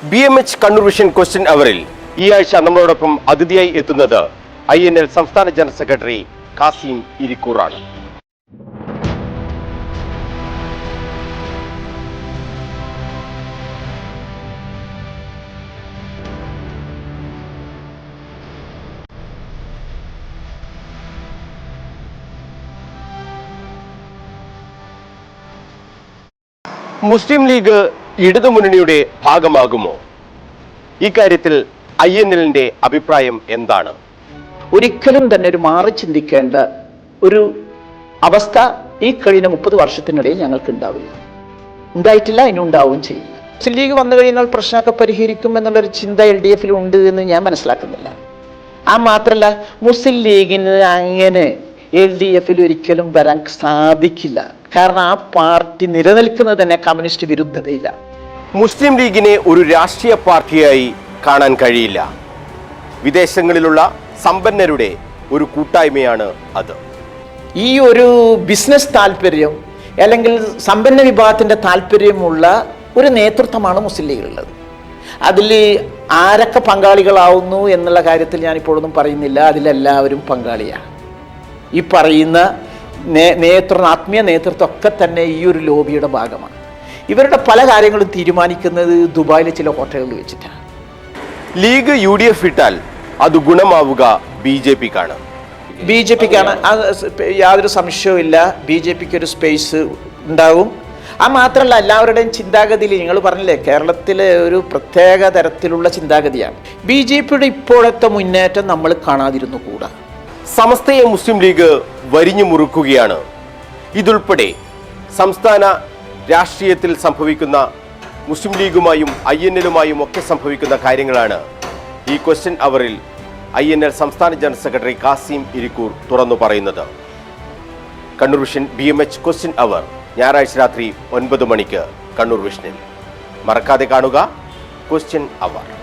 B M H Kannur vision question അവറിൽ ഈ ആഴ്ച നമ്മളോടൊപ്പം അതിഥിയായി എത്തുന്നത് ഐ എൻ എൽ സംസ്ഥാന ജനറൽ സെക്രട്ടറി കാസിം ഇരിക്കൂറാണ്. മുസ്ലിം ലീഗ് ഇടതുമുന്നണിയുടെ ഭാഗമാകുമോ? ഇക്കാര്യത്തിൽ ഐ എൻ എല്ലിന്റെ അഭിപ്രായം എന്താണ്? ഒരിക്കലും തന്നെ ഒരു മാറി ചിന്തിക്കേണ്ട ഒരു അവസ്ഥ ഈ കഴിഞ്ഞ മുപ്പത് വർഷത്തിനിടയിൽ ഞങ്ങൾക്ക് ഉണ്ടാവില്ല. ഉണ്ടായിട്ടില്ല ഇനി ഉണ്ടാവുകയും ചെയ്യും. മുസ്ലിം ലീഗ് വന്നു കഴിഞ്ഞാൽ പ്രശ്നമൊക്കെ പരിഹരിക്കും എന്നുള്ളൊരു ചിന്ത എൽ ഡി എഫിൽ ഉണ്ട് എന്ന് ഞാൻ മനസ്സിലാക്കുന്നില്ല. ആ മാത്രമല്ല മുസ്ലിം ലീഗിന് അങ്ങനെ എൽ ഡി എഫിൽ ഒരിക്കലും വരാൻ സാധിക്കില്ല. കാരണം ആ പാർട്ടി നിലനിൽക്കുന്നത് തന്നെ കമ്മ്യൂണിസ്റ്റ് വിരുദ്ധതയില്ല മുസ്ലിം ലീഗിനെ ഒരു രാഷ്ട്രീയ പാർട്ടിയായി കാണാൻ കഴിയില്ല. വിദേശങ്ങളിലുള്ള സമ്പന്നരുടെ ഒരു കൂട്ടായ്മയാണ് അത്. ഈ ഒരു ബിസിനസ് താല്പര്യം അല്ലെങ്കിൽ സമ്പന്ന വിഭാഗത്തിന്റെ താല്പര്യമുള്ള ഒരു നേതൃത്വമാണ് മുസ്ലിം ലീഗിലുള്ളത്. അതിൽ ആരൊക്കെ പങ്കാളികളാവുന്നു എന്നുള്ള കാര്യത്തിൽ ഞാനിപ്പോഴൊന്നും പറയുന്നില്ല. അതിലെല്ലാവരും പങ്കാളിയാണ്. ഈ പറയുന്ന നേ- നേതൃത്വം ആത്മീയ നേതൃത്വം ഒക്കെ തന്നെ ഈ ഒരു ലോബിയുടെ ഭാഗമാണ്. ഇവരുടെ പല കാര്യങ്ങളും തീരുമാനിക്കുന്നത് ദുബായിലെ ചില ഹോട്ടലുകളിൽ വെച്ചിട്ടാണ്. ലീഗ് യു ഡി എഫ് ഇട്ടാൽ അത് ഗുണമാവുക ബി ജെ പിക്കാണ് ബി ജെ പിക്കാണ് യാതൊരു സംശയവും ഇല്ല. ബി ജെ പിക്ക് ഒരു സ്പേസ് ഉണ്ടാവും. ആ മാത്രമല്ല എല്ലാവരുടെയും ചിന്താഗതിയിൽ നിങ്ങൾ പറഞ്ഞില്ലേ കേരളത്തിലെ ഒരു പ്രത്യേക തരത്തിലുള്ള ചിന്താഗതിയാണ്. ബി ജെ പിയുടെ ഇപ്പോഴത്തെ മുന്നേറ്റം നമ്മൾ കാണാതിരുന്നു കൂടാ. സമസ്തയെ മുസ്ലിം ലീഗ് വരിഞ്ഞു മുറുക്കുകയാണ്. ഇതുൾപ്പെടെ സംസ്ഥാന രാഷ്ട്രീയത്തിൽ സംഭവിക്കുന്ന മുസ്ലിം ലീഗുമായും ഐ എൻ എല്ലുമായും ഒക്കെ സംഭവിക്കുന്ന കാര്യങ്ങളാണ് ഈ ക്വസ്റ്റ്യൻ അവറിൽ ഐ എൻ എൽ സംസ്ഥാന ജനറൽ സെക്രട്ടറി കാസിം ഇരിക്കൂർ തുറന്നു പറയുന്നത്. Kannur vision B M H question hour ഞായറാഴ്ച രാത്രി ഒൻപത് മണിക്ക് കണ്ണൂർ വിഷനിൽ. മറക്കാതെ കാണുക ക്വസ്റ്റ്യൻ അവർ.